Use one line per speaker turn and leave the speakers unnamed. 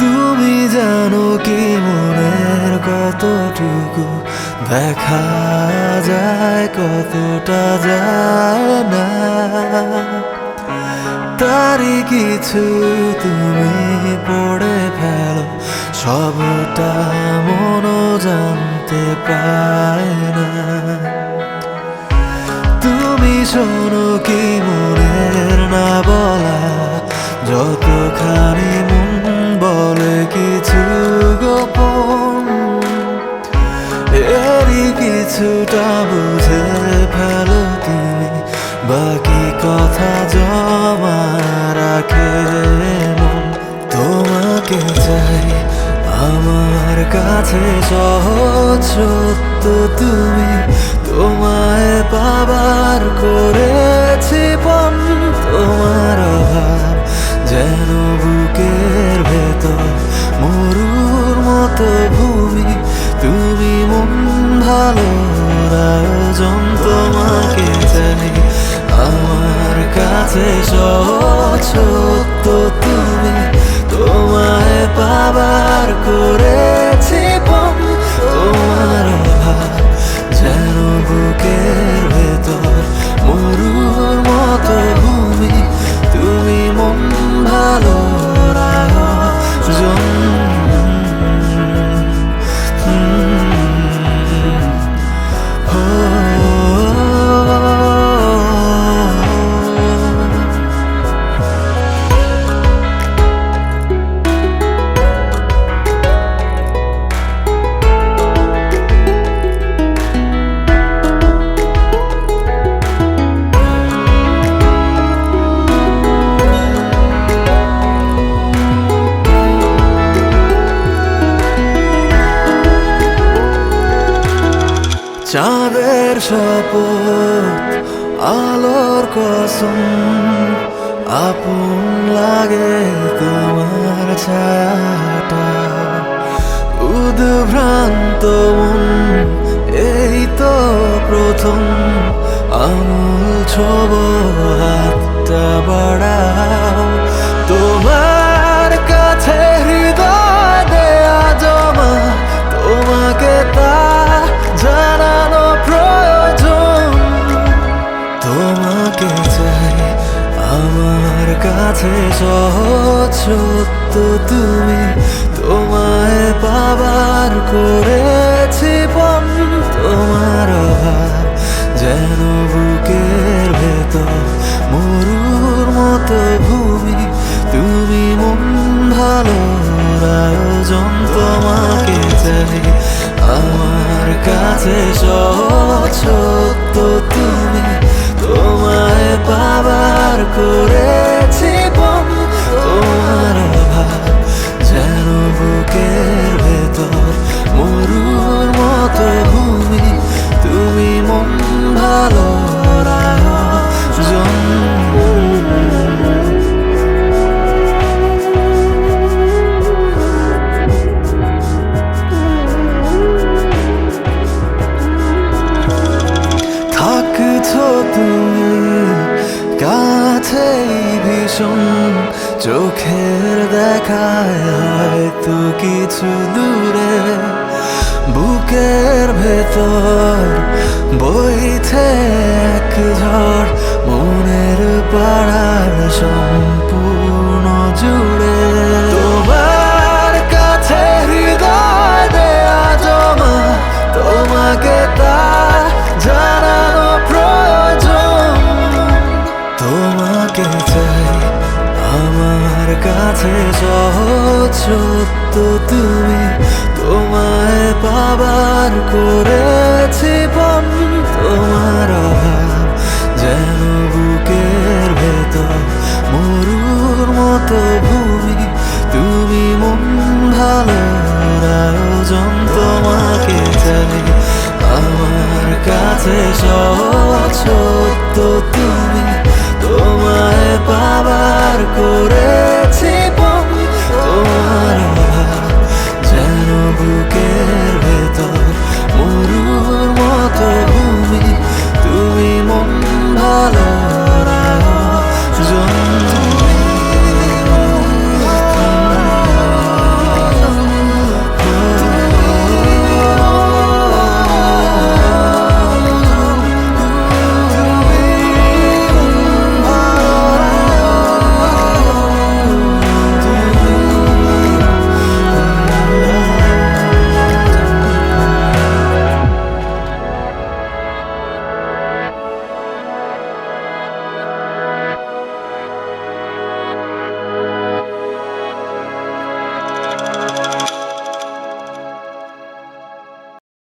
তুমি জানো কি মনের কতটুকু? দেখা যায় কতটা যায় না তারই কিছু তুমি পড়ে ফেলো, সবটা মনো জানতে পায় না। তুমি শোনো কি মনের না বলা যতখানি মন বলে কিছু গোপন। এরই কিছুটা বুঝে ফেলো তুমি, বাকি কথা জমা রাখে মন। তোমাকে চাই আমার কাছে সহজ সত্য তুমি, তোমায় পাবার শপথ, আলোর কসম, আপন লাগে তোমার ছায়াটা। উদ্ভ্রান্ত মন, এই তো প্রথম আমুল ছোব, হাতটা বাড়াও আমার কাছে সহজ তুমি তোমায় পাবার করেছি তোমার অভাব যেন বুকের ভেতর মরুর মতো ভূমি। তুমি মন ভালো আয়োজন তোমাকে চাই। আমার কাছে সহজ করেছি তোমার অভাব যেন বুকের ভেতর। মরুর মতো ভূমি তুমি মন ভালো থাকছো তুমি। ভীষণ চোখের দেখায় হয়তো কিছু দূরে। বুকের ভেতর বইছে এক ঝড় মনের পাড়ার সম্পূর্ণ কাছে সহজ সত্য তুমি তোমায় পাবার করেছি পণ তোমার অভাব যেন বুকের ভেতর, মরুর মতো ভূমি। তুমি মন ভালো আয়োজন তোমাকে চাই আমার কাছে